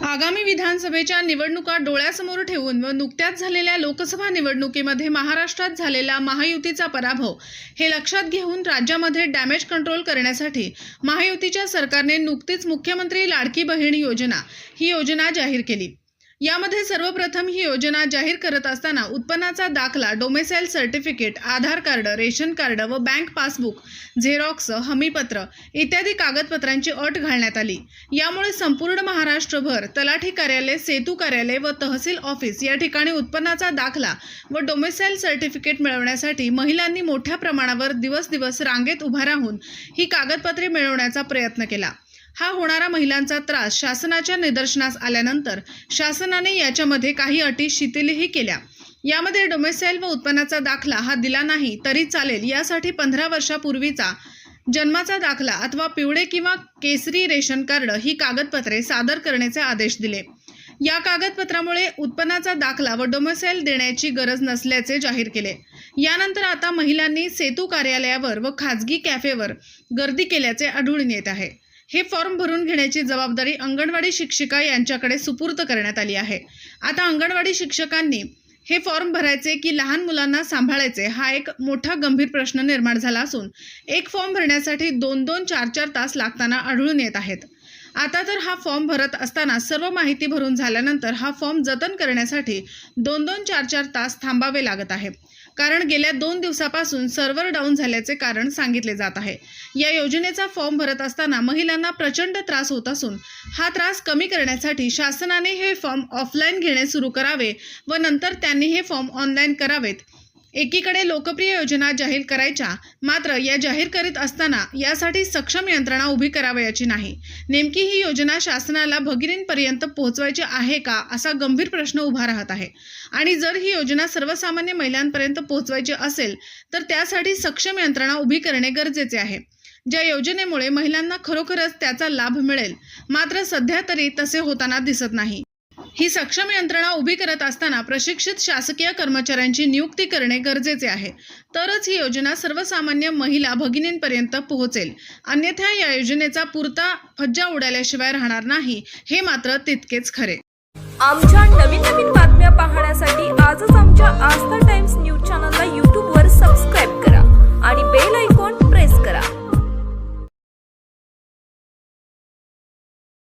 आगामी विधानसभेच्या निवडणुका डोळ्यासमोर ठेवून व नुकत्याच झालेल्या लोकसभा निवडणुकीमध्ये महाराष्ट्रात झालेला महायुतीचा पराभव हे लक्षात घेऊन राज्यामध्ये डॅमेज कंट्रोल करण्यासाठी महायुतीच्या सरकारने नुकतीच मुख्यमंत्री लाडकी बहीण योजना ही योजना जाहीर केली. यामध्ये सर्वप्रथम ही योजना जाहीर करत असताना उत्पन्नाचा दाखला domicile certificate Aadhaar card ration card व बँक पासबुक झेरॉक्स हमीपत्र इत्यादी कागदपत्रांची अट घालण्यात आली. यामुळे संपूर्ण महाराष्ट्रभर तलाठी कार्यालय सेतू कार्यालय व तहसील ऑफिस या ठिकाणी उत्पन्नाचा दाखला व डोमेसाईल सर्टिफिकेट मिळवण्यासाठी महिलांनी मोठ्या प्रमाणावर दिवस दिवस रांगेत उभा राहून ही कागदपत्रे मिळवण्याचा प्रयत्न केला. हा होणारा महिलांचा त्रास शासनाच्या निदर्शनास आल्यानंतर शासनाने याच्यामध्ये काही अटी शिथिलही केल्या. यामध्ये डोमेसाईल व उत्पन्नाचा दाखला हा दिला नाही तरी चालेल यासाठी पंधरा वर्षापूर्वीचा जन्माचा दाखला अथवा पिवळे किंवा केसरी रेशन कार्ड ही कागदपत्रे सादर करण्याचे आदेश दिले. या कागदपत्रामुळे उत्पन्नाचा दाखला व डोमेसाईल देण्याची गरज नसल्याचे जाहीर केले. यानंतर आता महिलांनी सेतू कार्यालयावर व खाजगी कॅफेवर गर्दी केल्याचे आढळून येत आहे. हे फॉर्म भरून घेण्याची जबाबदारी अंगणवाडी शिक्षिका यांच्याकडे सुपूर्द करण्यात आली आहे. आता अंगणवाडी शिक्षकांनी हे फॉर्म भरायचे की लहान मुलांना सांभाळायचे हा एक मोठा गंभीर प्रश्न निर्माण झाला असून एक फॉर्म भरण्यासाठी दोन दोन चार चार तास लागताना आढळून येत आहेत. आता तर हा फॉर्म भरत असताना सर्व माहिती भरून झाल्यानंतर हा फॉर्म जतन करण्यासाठी दोन दोन चार चार तास थांबावे लागत आहे. कारण गेल्या दोन दिवसापासून सर्व्हर डाऊन झाल्याचे कारण सांगितले जात आहे. या योजनेचा फॉर्म भरत असताना महिलांना प्रचंड त्रास होत असून हा त्रास कमी करण्यासाठी शासनाने हे फॉर्म ऑफलाईन घेणे सुरू करावे व नंतर त्यांनी हे फॉर्म ऑनलाईन करावेत. एकीकडे लोकप्रिय योजना जाहीर करायच्या मात्र या जाहीर करीत असताना यासाठी सक्षम यंत्रणा उभी करावयाची नाही. नेमकी ही योजना शासनाला भगिनींपर्यंत पोहोचवायची आहे का असा गंभीर प्रश्न उभा राहत आहे. आणि जर ही योजना सर्वसामान्य महिलांपर्यंत पोहोचवायची असेल तर त्यासाठी सक्षम यंत्रणा उभी करणे गरजेचे आहे. ज्या योजनेमुळे महिलांना खरोखरच त्याचा लाभ मिळेल मात्र सध्या तरी तसे होताना दिसत नाही. ही सक्षम यंत्रणा उभी करत असताना प्रशिक्षित शासकीय कर्मचाऱ्यांची नियुक्ती करणे गरजेचे आहे. तरच ही योजना सर्वसामान्य महिला भगिनींपर्यंत पोहोचेल. अन्यथा या योजनेचा पुरता फज्जा उडाल्याशिवाय राहणार नाही. हे मात्र तितकेच खरे. आमच्या नवीन नवीन बातम्या पाहण्यासाठी आजच आमच्या आस्था